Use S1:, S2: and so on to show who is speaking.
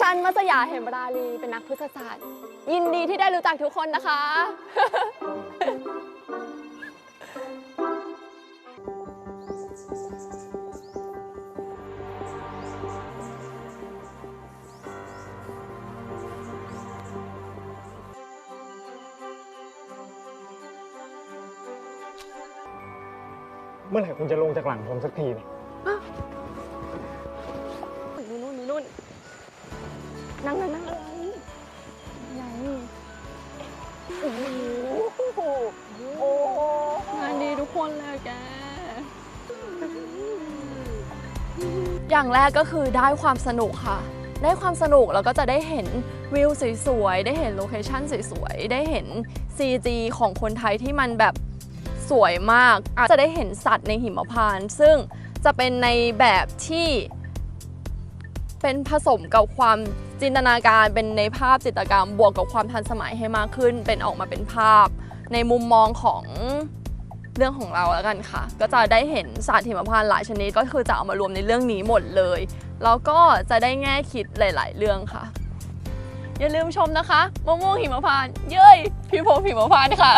S1: ชันมัสยาเหมราลีเป็นนักพฤกษศาสตร์ ยินดีที่ได้รู้จักทุกคนนะคะ
S2: เมื่อไหร่คุณจะลงจากหลังผมสักทีเนี่ย
S1: นั่งนั่งนั่งอะไรใหญ่โอ้โหโอ้งานดีทุกคนเลยแก อย่างแรกก็คือได้ความสนุกค่ะ ได้ความสนุกแล้วก็จะได้เห็นวิวสวยๆ ได้เห็นโลเคชั่นสวยๆ ได้เห็น CG ของคนไทยที่มันแบบสวยมาก อาจจะได้เห็นสัตว์ในหิมพานต์ซึ่งจะเป็นในแบบที่เป็นผสมกับความ จินตนาการเป็นในภาพจิตรกรรมบวกกับความทันสมัยให้มากขึ้น เป็นออกมาเป็นภาพ ในมุมมองของเรื่องของเราแล้วกันค่ะ ก็จะได้เห็นสัตว์หิมพานต์หลายชนิดก็คือจะเอามารวมในเรื่องนี้หมดเลย แล้วก็จะได้แง่คิดหลาย ๆ เรื่องค่ะ อย่าลืมชมนะคะมะม่วงหิมพานต์เย้ยพี่พงหิมพานต์ค่ะ